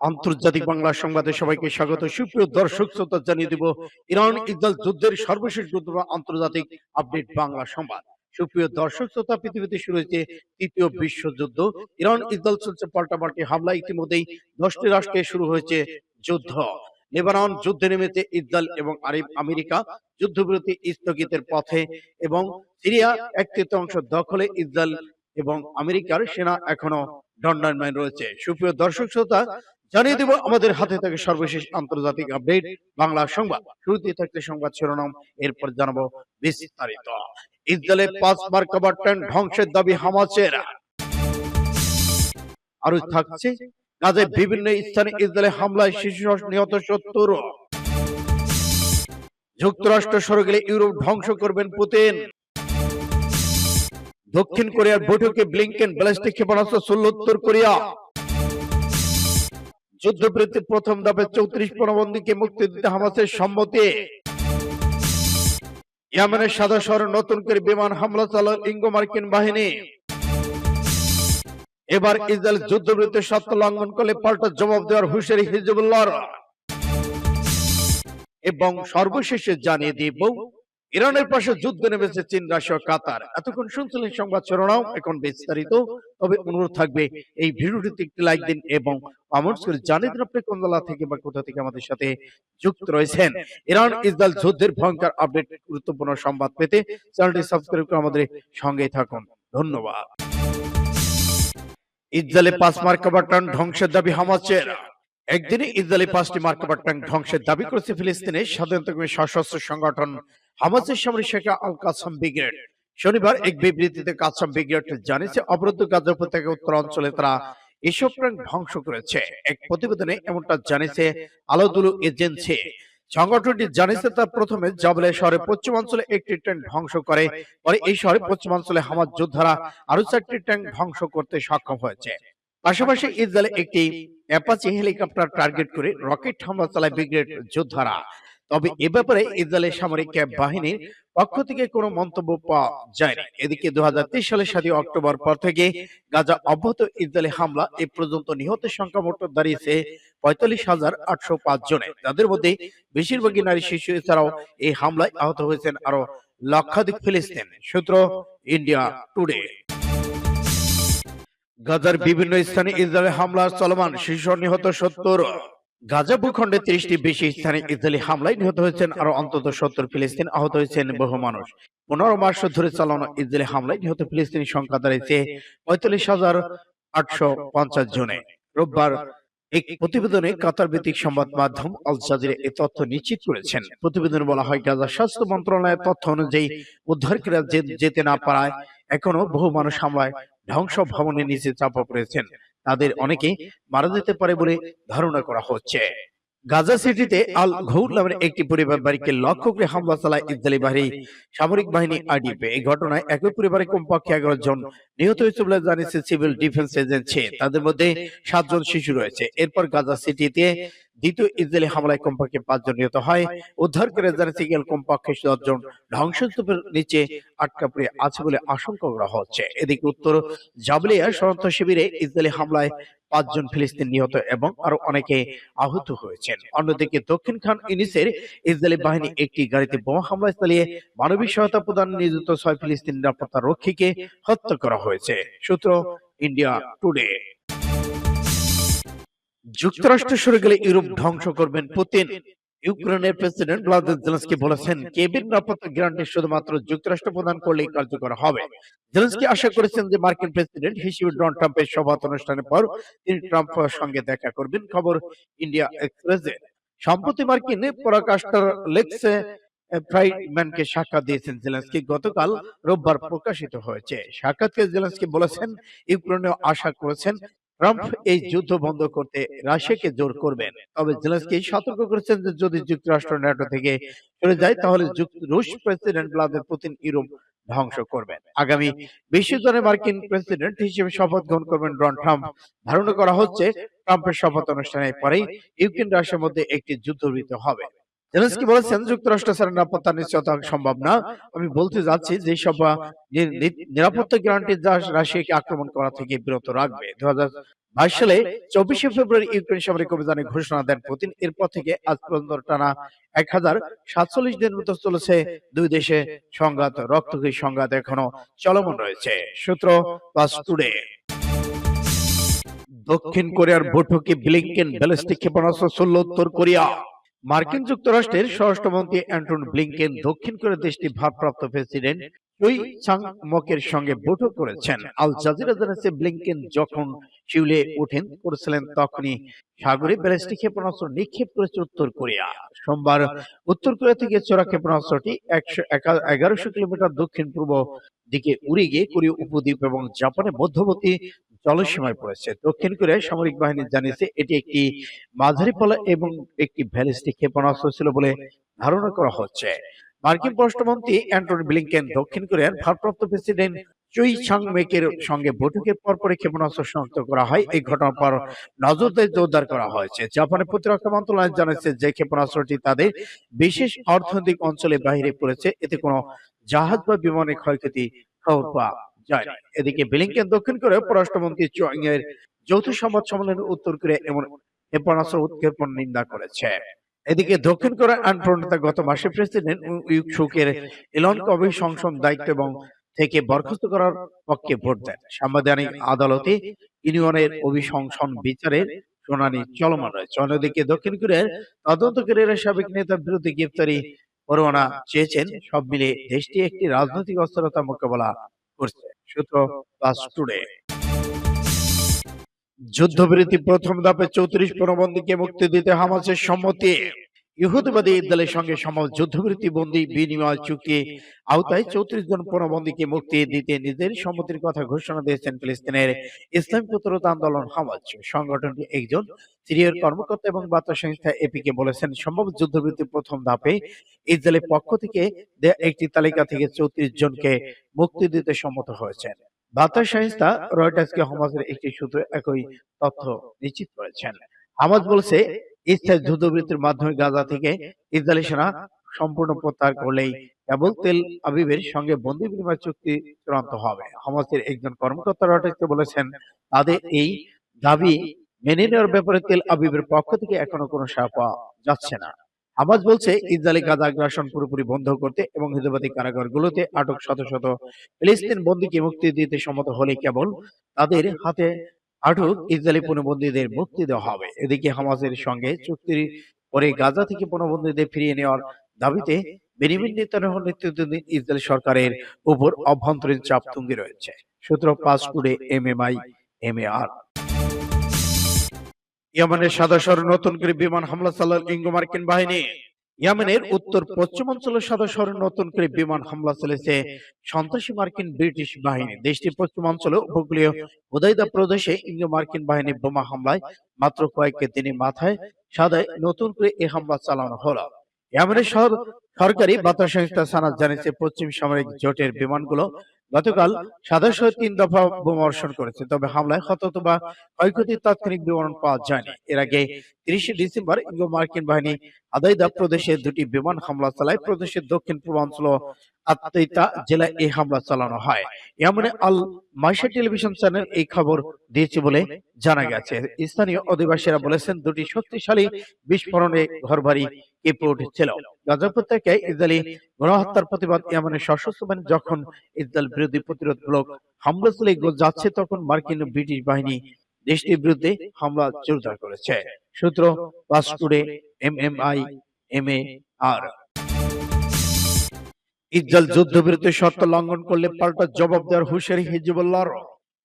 আন্তর্জাতিক বাংলা সংবাদে সবাইকে স্বাগত। সুপ্রিয় দর্শক, শ্রোতা জানিয়ে দিব, ইরান ইসরায়েল যুদ্ধের সর্বশেষ গুরুত্বপূর্ণ আন্তর্জাতিক আপডেট বাংলা সংবাদ। সুপ্রিয় দর্শক, শ্রোতা, পৃথিবীতে শুরু হয়েছে তৃতীয় বিশ্বযুদ্ধ ইরান ইসরায়েল চলছে পাল্টাপাল্টি হামলা ইতিমধ্যেই দশটি রাষ্ট্রে শুরু হয়েছে যুদ্ধ। লেবানন যুদ্ধে নেমেছে ইসরায়েল এবং আরব আমেরিকা। যুদ্ধবিরতি স্থগিতের পথে এবং সিরিয়া এক তৃতীয়াংশ দখলে ইসরায়েল এবং আমেরিকার সেনা এখনও দণ্ডায়মান রয়েছে। সুপ্রিয় দর্শক, শ্রোতা জানিয়ে দেব আমাদের হাতে থাকে সর্বশেষ আন্তর্জাতিক আপডেট, বাংলা সংবাদ। শুরুতে থাকতে সংবাদ শিরোনাম, এরপর জানাব বিস্তারিত। ইসরায়েলে পাঁচ মার কভার ট্যাঙ্ক ধ্বংসের দাবি হামাসের। আরও থাকছে গাজে বিভিন্ন স্থানে ইসরায়েলে হামলায় শিশু নিহত সত্তর যুক্তরাষ্ট্র সরে গেলে ইউরোপ ধ্বংস করবেন পুতিন। দক্ষিণ কোরিয়ার বৈঠকে ব্লিংকেন, ব্যালিস্টিক ক্ষেপণাস্ত্র ছুড়ল উত্তর কোরিয়া। যুদ্ধবৃত্তির প্রথম ধাপে চৌত্রিশ পণবন্দীকে মুক্তি দিতে হামাসের সম্মতি। ইয়ামেনের সাদা শহরে নতুন করে বিমান হামলা চালাল ইঙ্গো মার্কিন বাহিনী। এবার ইসরায়েল যুদ্ধবৃত্তির সত্য লঙ্ঘন করলে পাল্টা জবাব দেওয়ার হুঁশিয়ারি হিজবুল্লাহ এবং সর্বশেষে জানিয়ে দিব ইরানের পাশে যুদ্ধ নেমেছে চীন, রাশিয়া, কাতার। এতক্ষণ শুনছিলেন সংবাদ শিরোনাম, এখন বিস্তারিত। তবে অনুরোধ থাকবে, এই ভিডিওটিতে একটি লাইক দিন এবং কমেন্টস করে জানিয়ে দিন আপনি কোন জেলা থেকে বা কোথা থেকে আমাদের সাথে যুক্ত রয়েছেন। ইরান, ইসরায়েল যুদ্ধের ভয়ঙ্কর আপডেট গুরুত্বপূর্ণ সংবাদ পেতে চ্যানেলটি সাবস্ক্রাইব করে আমাদের সঙ্গে থাকুন। ধন্যবাদ। ইসরায়েলে পাঁচ মার্কাবার টন ধ্বংসের দাবি হামাসের একদিনে ইসরায়েলি পাঁচটি মার্কাবার ট্যাঙ্ক ধ্বংসের দাবি করেছে ফিলিস্তিনের স্বাধীনতাকামী সশস্ত্র সংগঠন হামাসের সামরিক শাখা আল কাসাম ব্রিগেড শনিবার এক বিবৃতিতে কাসাম ব্রিগেড জানিয়েছে, অবরুদ্ধ গাজা উপত্যকা উত্তর অঞ্চলে তারা এসব ট্যাঙ্ক ধ্বংস করেছে। এক প্রতিবেদনে এমনটা জানিয়েছে আলাদুলু এজেন্সি। সংগঠনটি জানিয়েছে, তার প্রথমে জাবলে শহরে পশ্চিমাঞ্চলে একটি ট্যাঙ্ক ধ্বংস করে, পরে এই শহরে পশ্চিমাঞ্চলে হামাজ যোদ্ধারা আরও চারটি ট্যাঙ্ক ধ্বংস করতে সক্ষম হয়েছে। পাশাপাশি ইসরায়েলে একটি অ্যাপাচি হেলিকপ্টার টার্গেট করে রকেট হামলা চালায় ব্রিগেড যোদ্ধারা। তবে এ ব্যাপারে ইসরায়েলের সামরিক বাহিনীর পক্ষ থেকে কোনো মন্তব্য পাওয়া যায়নি। এদিকে দু সালের সাতই অক্টোবর পর থেকে গাজা অব্যাহত ইসরায়েলি হামলা এ পর্যন্ত নিহতের সংখ্যা মোট দাঁড়িয়েছে পঁয়তাল্লিশ হাজার আটশো পাঁচ জনে যাদের মধ্যে বেশিরভাগই নারী শিশু এছাড়াও এই হামলায় আহত হয়েছেন আরও লক্ষাধিক ফিলিস্তিন। সূত্র ইন্ডিয়া টুডে। গাজার বিভিন্ন স্থানে ইসরায়েলি হামলা চলমান শিশু নিহত সত্তর। গাজা ভূখণ্ডে তিরিশটি বেশি স্থানে ইসরায়েলি হামলায় নিহত হয়েছেন আরও অন্তত সত্তর ফিলিস্তিন আহত হয়েছেন বহু মানুষ। পনেরো মাস ধরে চালানো ইসরায়েলি হামলায় নিহত ফিলিস্তিনি সংখ্যা দাঁড়িয়েছে পঁয়তাল্লিশ হাজার আটশো পঞ্চাশ জনে। রোববার এক প্রতিবেদনে কাতার ভিত্তিক সংবাদ মাধ্যম আল জাজিরা এ তথ্য নিশ্চিত করেছেন। প্রতিবেদনে বলা হয় গাজা স্বাস্থ্য মন্ত্রণালয়ের তথ্য অনুযায়ী উদ্ধারকারীরা যেতে না পারায় এখনও বহু মানুষ হামলায় ধ্বংস ভবনের নিচে চাপা পড়েছেন। তাদের অনেকে মারা যেতে পারে বলে ধারণা করা হচ্ছে। গাজা সিটিতে আল ঘৌর নামের একটি পরিবার বাড়িকে লক্ষ্য করে হামলা চালায় ইসরায়েলি বাহিনী। সামরিক বাহিনী আইডিপি। এই ঘটনায় একই পরিবারে কমপক্ষে এগারো জন নিহত হয়েছে বলে জানিয়েছে সিভিল ডিফেন্স এজেন্সি তাদের মধ্যে সাতজন শিশু রয়েছে। এরপর গাজা সিটিতে দ্বিতীয় ইসরায়েলি হামলায় কমপক্ষে পাঁচজন নিহত হয়। উদ্ধার করে জানিয়েছে গেল কমপক্ষে দশজন ধ্বংসস্তূপের নিচে আটকা পড়ে আছে বলে আশঙ্কা করা হচ্ছে। এদিকে উত্তর জাবলিয়া শরণার্থ শিবিরে ইসরায়েলি হামলায় পাঁচজন ফিলিস্তিন নিহত এবং আরও অনেকে আহত হয়েছেন। অন্যদিকে দক্ষিণ খান ইনিসের ইসরায়েলি বাহিনী একটি গাড়িতে বোমা হামলা চালিয়ে মানবিক সহায়তা প্রদান নিয়োজিত ছয় ফিলিস্তিন নিরাপত্তা রক্ষীকে হত্যা করা হয়েছে। সূত্র ইন্ডিয়া টুডে। যুক্তরাষ্ট্র সরে গেলে ইউরোপ ধ্বংস করবেন পুতিন। ইউক্রেনের প্রেসিডেন্ট ভ্লাদিমির জেলেনস্কি বলেছেন কেবিন নিরাপত্তা গ্যারান্টি শুধুমাত্র যুক্তরাষ্ট্র প্রদান করলেই কার্যকর হবে। জেলেনস্কি আশা করেছেন যে মার্কিন প্রেসিডেন্ট হিসেবে ডোনাল্ড ট্রাম্পের শপথ অনুষ্ঠানের পর তিনি ট্রাম্পের সঙ্গে দেখা করবেন। খবর ইন্ডিয়া এক্সপ্রেসে। সম্প্রতি মার্কিন পরাকাষ্ঠার লেক্সে ফ্রাইডম্যানকে সাক্ষাৎ দিয়েছেন। জেলেন্সকি গতকাল রোববার প্রকাশিত হয়েছে। সাক্ষাৎকে জেলেন্সকি বলেছেন ইউক্রেনে আশা করেছেন ট্রাম্প এই যুদ্ধ বন্ধ করতে রাশিয়াকে জোর করবেন। তবে জেলেন্সকি সতর্ক করেছেন যে যদি যুক্তরাষ্ট্র ন্যাটো থেকে চলে যায় তাহলে রুশ প্রেসিডেন্ট ভ্লাদিমির পুতিন ইউরোপ ধ্বংস করবেন। আগামী বিশ জনে মার্কিন প্রেসিডেন্ট হিসেবে শপথ গ্রহণ করবেন ডোনাল্ড ট্রাম্প। ধারণা করা হচ্ছে ট্রাম্পের শপথ অনুষ্ঠানের পরেই ইউক্রেন রাশিয়ার মধ্যে একটি যুদ্ধবিরতি হবে। জেলেন্সকি বলেছেন যুক্তরাষ্ট্র ছাড়া নিরাপত্তা নিশ্চয়তা সম্ভব না। আমি বলতে যাচ্ছি যে সব নিরাপত্তা গ্যারান্টি যা রাশিয়াকে আক্রমণ করা থেকে বিরত রাখবে। দু বাইশ সালে চব্বিশে ফেব্রুয়ারি ইউক্রেন সামরিক অভিযানে ঘোষণা দেন পুতিন। এরপর থেকে আজ পর্যন্ত টানা এক হাজার সাতচল্লিশ দিন মতো চলেছে দুই দেশে সংঘাত রক্তক্ষয়ী সংঘাত এখনও চলমান রয়েছে। সূত্র পাস টুডে। দক্ষিণ কোরিয়ার বৈঠকে ব্লিংকেন ব্যালিস্টিক ক্ষেপণাস্ত্র ছুড়ল উত্তর কোরিয়া। মার্কিন যুক্তরাষ্ট্রের স্বরাষ্ট্রমন্ত্রী অ্যান্টন ব্লিংকেন দক্ষিণ কোরিয়া দেশটির ভারপ্রাপ্ত প্রেসিডেন্ট চুই চাং মকের সঙ্গে বৈঠক করেছেন। আল জাজিরা জানাচ্ছে ব্লিংকেন যখন শিউলে ওঠেন করেছিলেন তখনই সাগরে ব্যালিস্টিক ক্ষেপণাস্ত্র নিক্ষেপ করেছে উত্তর কোরিয়া। সোমবার উত্তর কোরিয়া থেকে চোরা ক্ষেপণাস্ত্রটি একশো এগারোশো কিলোমিটার দক্ষিণ পূর্ব দিকে উড়ে গিয়ে কোরীয় উপদ্বীপ এবং জাপানের মধ্যবর্তী জলসীমায় পড়েছে। দক্ষিণ কোরিয়ার সামরিক বাহিনী জানিয়েছে, এটি একটি মাঝারি পলা এবং একটি ব্যালিস্টিক ক্ষেপণাস্ত্র ছিল বলে ধারণা করা হচ্ছে। মার্কিন পররাষ্ট্রমন্ত্রী অ্যান্টনি ব্লিংকেন দক্ষিণ কোরিয়ার ভারপ্রাপ্ত প্রেসিডেন্ট চুই চাং মেকের সঙ্গে বৈঠকের পরপরই ক্ষেপণাস্ত্র শনাক্ত করা হয়। এই ঘটনার পর নজরদারি জোরদার করা হয়েছে। জাপানের প্রতিরক্ষা মন্ত্রণালয় জানিয়েছে যে ক্ষেপণাস্ত্রটি তাদের বিশেষ অর্থনৈতিক অঞ্চলে বাইরে পড়েছে। এতে কোনো জাহাজ বা বিমানের ক্ষয়ক্ষতি খবর পাওয়া যায়নি এদিকে ব্লিংকেন দক্ষিণ কোরিয়ার পররাষ্ট্রমন্ত্রী চোয়াং এর যৌথ সংবাদ সম্মেলনে উত্তর কোরিয়া এমন ক্ষেপণাস্ত্র উৎক্ষেপণ নিন্দা করেছে। এদিকে দক্ষিণ কোরিয়ার আনপ্রণেতা গত মাসে প্রেসিডেন্ট ইউক সুকের এলন কবে সংসদ দায়িত্ব এবং থেকে বরখাস্ত করার পক্ষে ভোট দেন। সাংবিধানিক আদালতে ইউনিয়নের অভিশংসন বিচারের শুনানি চলমান রয়েছে। অন্যদিকে দক্ষিণ কোরিয়ার তদন্তকারীরা সাবেক নেতার বিরুদ্ধে গ্রেফতারি পরোয়ানা চেয়েছেন। সব মিলে দেশটি একটি রাজনৈতিক অস্থিরতা মোকাবেলা করছে। সূত্র প্লাস টুডে যুদ্ধবিরতি প্রথম ধাপে চৌত্রিশ পণবন্দীকে মুক্তি দিতে হামাসের সম্মতি। ইহুদিবাদী ইসরায়েলের সঙ্গে সমাজ যুদ্ধবিরতি বন্দী বিনিময় চুক্তি আওতায় চৌত্রিশ জন পণবন্দীকে মুক্তি দিতে নিজের সম্মতির কথা ঘোষণা দিয়েছেন ফিলিস্তিনের ইসলাম প্রতিরোধ আন্দোলন হামাজ। সংগঠনটি একজন সিরিয়ার কর্মকর্তা এবং বার্তা সংস্থা এপিকে বলেছেন প্রথম ধাপে ইসরায়েলের পক্ষ থেকে একটি তালিকা থেকে চৌত্রিশ জনকে মুক্তি দিতে সম্মত হয়েছেন। বার্তা সংস্থা রয়টার্সকে হামাজের একটি সূত্র একই তথ্য নিশ্চিত করেছেন। হামাজ বলছে স্থায়ী যুদ্ধবৃত্তির মাধ্যমে গাজা থেকে ইসরায়েলি সেনা সম্পূর্ণ প্রত্যাহার করলেই কেবল তেল আবিবের সঙ্গে বন্দি বিনিময় চুক্তি চূড়ান্ত হবে। হামাসের একজন কর্মকর্তা রয়টার্সকে বলেছেন তাদের এই দাবি মেনে নেওয়ার ব্যাপারে তেল আবিবের পক্ষ থেকে এখনও কোনো সাড়া পাওয়া যাচ্ছে না। হামাজ বলছে ইসরায়েলি গাজা আগ্রাসন পুরোপুরি বন্ধ করতে এবং হিজবাদী কারাগারগুলোতে আটক শত শত ফিলিস্তিন বন্দীকে মুক্তি দিতে সম্মত হলে কেবল তাদের হাতে আটক ইসরায়েলি পণবন্দীদের মুক্তি দেওয়া হবে। এদিকে হামাসের সঙ্গে চুক্তির পরে গাজা থেকে পণবন্দীদের ফিরিয়ে নেওয়ার দাবিতে বেনিমিন নেতানিয়াহু নেতৃত্বাধীন ইসরায়েল সরকারের উপর অভ্যন্তরীণ চাপ তুঙ্গে রয়েছে। সূত্র পাঁচ টুডে এমএমআই এমএআর ইয়েমেনের সাদা নতুন করে বিমান হামলা চালাল ইঙ্গো মার্কিন বাহিনী। ইয়েমেনের উত্তর পশ্চিমাঞ্চলের সাদা শহরে নতুন করে বিমান হামলা চলেছে। সন্ত্রাসী মার্কিন ব্রিটিশ বাহিনী। দেশটির পশ্চিমাঞ্চলে উপকূলীয় হুদাইদা প্রদেশে ইঙ্গো মার্কিন বাহিনী বোমা হামলায় মাত্র কয়েক দিনের মাথায় সাদায় নতুন করে এ হামলা চালানো হলো। ইয়েমেনের শহর সরকারি বার্তা সংস্থা সানাদ জানিয়েছে পশ্চিম সামরিক জোটের বিমানগুলো। গতকাল সাদা তিন দফা বোমা বর্ষণ করেছে। তবে হামলায় হতাহত বা ক্ষয়ক্ষতির তাৎক্ষণিক বিবরণ পাওয়া যায়নি। এর আগে তিরিশে ডিসেম্বর ইঙ্গো মার্কিন বাহিনী আদাইদা প্রদেশে দুটি বিমান হামলা চালায়। প্রদেশের দক্ষিণ পূর্বাঞ্চল আত্মীয়তা জেলায় এই হামলা চালানো হয়। এমনে আল মাইশা টেলিভিশন চ্যানেল এই খবর দিয়েছে বলে জানা গেছে। স্থানীয় অধিবাসীরা বলেছেন দুটি শক্তিশালী বিস্ফোরণে ঘরবাড়ি কেঁপে উঠেছিল। গাজা উপত্যকায় ইসরায়েলি গণহত্যার প্রতিবাদ ইয়ামানের সশস্ত্র বাহিনী যখন ইসরায়েল বিরোধী হামলা চালিয়ে যাচ্ছে তখন মার্কিন ব্রিটিশ বাহিনী দেশটির বিরুদ্ধে হামলা জোরদার করেছে। সূত্র M M I M A R Israel যুদ্ধবিরতির শর্ত লঙ্ঘন করলে পাল্টা জবাব দেওয়ার হুঁশিয়ারি হিজবুল্লাহর।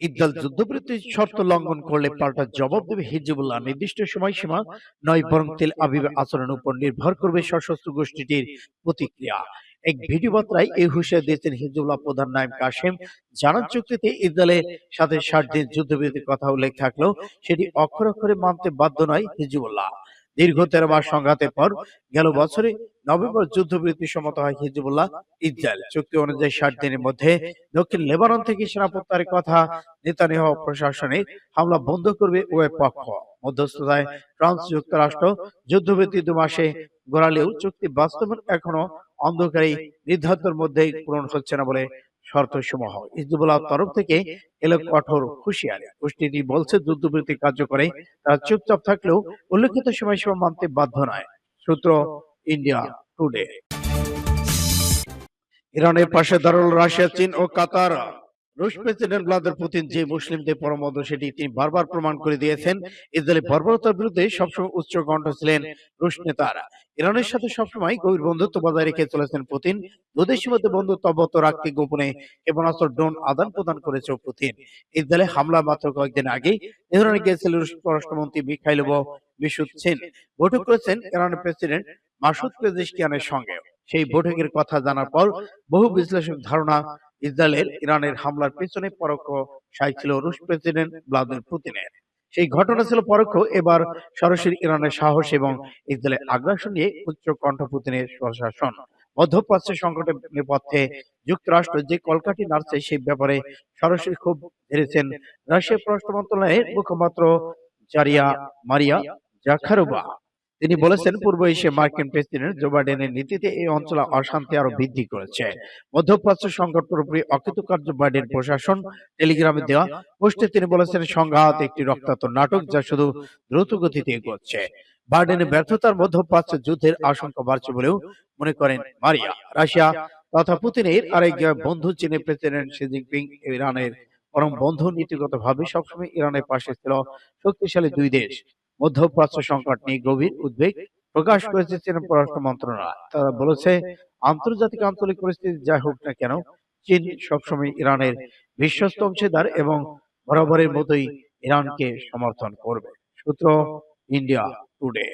ইসরায়েল যুদ্ধবিরতির শর্ত লঙ্ঘন করলে পাল্টা জবাব দেবে হিজবুল্লাহ। নির্দিষ্ট সময়সীমা নয় বরং তেল আবিবের আচরণের উপর নির্ভর করবে সশস্ত্র গোষ্ঠীটির প্রতিক্রিয়া। এক ভিডিও বার্তায় এই হুঁশিয়ারি দিয়েছেন হিজবুল্লাহ প্রধান নাইম কাশেম। জানান চুক্তিতে ইসরায়েলের সাথে ষাট দিন যুদ্ধবিরতির কথা উল্লেখ থাকলেও সেটি অক্ষর অক্ষরে মানতে বাধ্য নয় হিজবুল্লাহ। দীর্ঘ তেরো মাস সংঘাতের পর গেল বছরে নভেম্বর যুদ্ধবিরতি সম্মত হয় হিজবুল্লাহ ইসরায়েল। চুক্তি অনুযায়ী ষাট দিনের মধ্যে দক্ষিণ লেবানন থেকে সেনা প্রত্যাহারের কথা নেতানিয়াহু প্রশাসনের হামলা বন্ধ করবে উভয় পক্ষ। মধ্যস্থতায় ফ্রান্স যুক্তরাষ্ট্র যুদ্ধবিরতি দু মাসে গড়ালেও চুক্তি বাস্তবায়ন এখনও অন্ধকারী নির্ধারণের মধ্যেই পূরণ হচ্ছে না বলে শর্ত সমূহ হিজবুল্লাহ তরফ থেকে এলো কঠোর হুঁশিয়ারি। গোষ্ঠীটি বলছে, যুদ্ধবিরতি কার্যকরে, তারা চুপচাপ থাকলেও উল্লেখিত সময়সীমা মানতে বাধ্য নয়। সূত্র ইন্ডিয়া টুডে ইরানের পাশে দাঁড়াল রাশিয়া, চীন ও কাতার। রুশ প্রেসিডেন্ট ভ্লাদিমির পুতিন, যে মুসলিমদের পরমদ সেটি তিনি বারবার প্রমাণ করে দিয়েছেন। ইসরায়েলি বর্বরতার বিরুদ্ধে সবসময় উচ্চ কণ্ঠ ছিলেন রুশ নেতারা। ইরানের সাথে সবসময় গভীর বন্ধুত্ব বজায় রেখে চলেছেন পুতিন। দুদেশের মধ্যে বন্ধুত্ব অব্যাহত রাখতে গোপনে ক্ষেপণাস্ত্র, ড্রোন আদান প্রদান করেছে পুতিন। ইসরায়েলে হামলা মাত্র কয়েকদিন আগে ইরানে গিয়েছিলেন রুশ পররাষ্ট্রমন্ত্রী মিখাইলভ মিশুৎসিন বৈঠক করেছেন ইরানের প্রেসিডেন্ট মাসুদ পেজেশকিয়ানের সঙ্গে। সেই বৈঠকের কথা জানার পর বহু বিশ্লেষক ধারণা ইসরায়েলের ইরানের হামলার পেছনে পরোক্ষ সাই ছিল রুশ প্রেসিডেন্ট ভ্লাদিমির পুতিনের। সেই ঘটনা ছিল পরোক্ষ। এবার সরাসরি ইরানের সাহস এবং ইসরায়েলের আগ্রাসন নিয়ে উচ্চ কণ্ঠ পুতিনের প্রশাসন। মধ্যপ্রাচ্যের সংকটের নেপথ্যে যুক্তরাষ্ট্র যে কলকাঠি নাড়ছে সেই ব্যাপারে সরাসরি খুব ধরেছেন রাশিয়ার পররাষ্ট্র মন্ত্রণালয়ের মুখপাত্র জারিয়া মারিয়া জাখারোবা তিনি বলেছেন পূর্ব এশিয়া মার্কিন প্রেসিডেন্ট জো বাইডেনের নীতিতে এই অঞ্চলে অশান্তি আরও বৃদ্ধি করেছে। মধ্যপ্রাচ্য সংকট পুরোপুরি অকৃতকার্য বাইডেন প্রশাসন টেলিগ্রামে দেওয়া পোস্টে তিনি বলেছেন সংঘাত একটি রক্তাক্ত নাটক যা শুধু দ্রুত গতিতে এগোচ্ছে। বাইডেনের ব্যর্থতার মধ্যপ্রাচ্য যুদ্ধের আশঙ্কা বাড়ছে বলেও মনে করেন মারিয়া। রাশিয়া তথা পুতিনের আরেক বন্ধু চীনের প্রেসিডেন্ট শি জিনপিং ইরানের পরম বন্ধু নীতিগতভাবে সবসময় ইরানের পাশে ছিল শক্তিশালী দুই দেশ। মধ্যপ্রাচ্য সংকট নিয়ে গভীর উদ্বেগ প্রকাশ করেছে চীন পররাষ্ট্র মন্ত্রণালয়। তারা বলেছে আন্তর্জাতিক আঞ্চলিক পরিস্থিতি যাই হোক না কেন চীন সবসময় ইরানের বিশ্বস্ত অংশীদার এবং বরাবরের মতোই ইরানকে সমর্থন করবে। সূত্র ইন্ডিয়া টুডে।